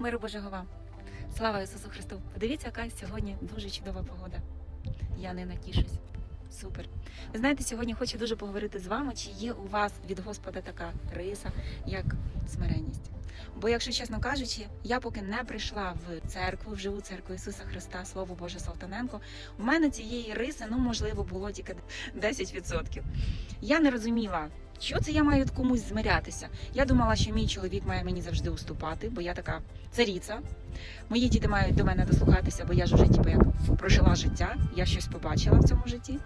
Миру Божого вам. Слава Ісусу Христу! Подивіться, яка сьогодні дуже чудова погода. Я не натішусь. Супер. Ви знаєте, сьогодні хочу дуже поговорити з вами, чи є у вас від Господа така риса, як смиренність. Бо, якщо чесно кажучи, я поки не прийшла в церкву, в живу церкву Ісуса Христа, Слово Боже Салтаненко, у мене цієї риси, ну можливо, було тільки 10%. Я не розуміла, що це я маю комусь змирятися. Я думала, що мій чоловік має мені завжди уступати, бо я така царіця. Мої діти мають до мене дослухатися, бо я ж вже типу, як прожила життя, я щось побачила в цьому житті.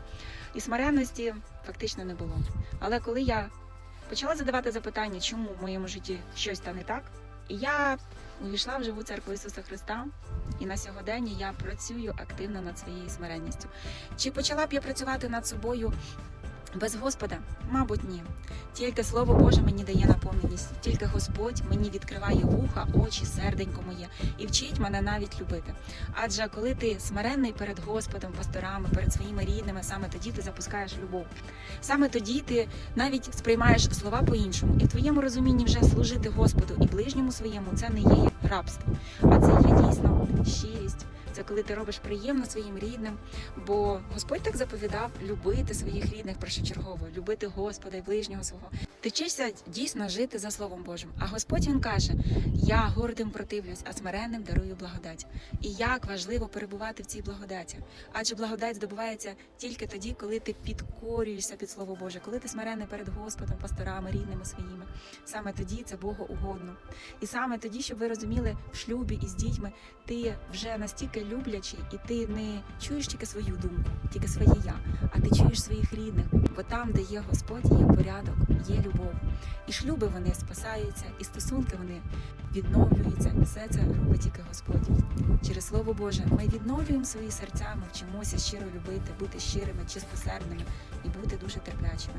І смиренності фактично не було. Але коли я почала задавати запитання, чому в моєму житті щось та не так, і я увійшла в живу церкву Ісуса Христа, і на сьогодення я працюю активно над своєю смиренністю. Чи почала б я працювати над собою без Господа? Мабуть, ні. Тільки Слово Боже мені дає наповненість, тільки Господь мені відкриває вуха, очі, серденько моє і вчить мене навіть любити. Адже коли ти смиренний перед Господом, пасторами, перед своїми рідними, саме тоді ти запускаєш любов. Саме тоді ти навіть сприймаєш слова по-іншому, і в твоєму розумінні вже служити Господу і ближньому своєму це не є рабство, а це є дійсно коли ти робиш приємно своїм рідним, бо Господь так заповідав любити своїх рідних першочергово, любити Господа і ближнього свого. Ти вчишся дійсно жити за Словом Божим. А Господь він каже: Я гордим противлюсь, а смиренним дарую благодать. І як важливо перебувати в цій благодаті. Адже благодать здобувається тільки тоді, коли ти підкорюєшся під Слово Боже, коли ти смиренний перед Господом, пасторами, рідними своїми. Саме тоді це Богу угодно. І саме тоді, щоб ви розуміли, в шлюбі і з дітьми ти вже настільки люблячий, і ти не чуєш тільки свою думку, тільки своє я, а ти чуєш своїх рідних, бо там, де є Господь, є порядок, є любов. І шлюби вони спасаються, і стосунки вони відновлюються. Все це робить тільки Господь. Через Слово Боже, ми відновлюємо свої серця, ми вчимося щиро любити, бути щирими, чистосердними і бути дуже терплячими.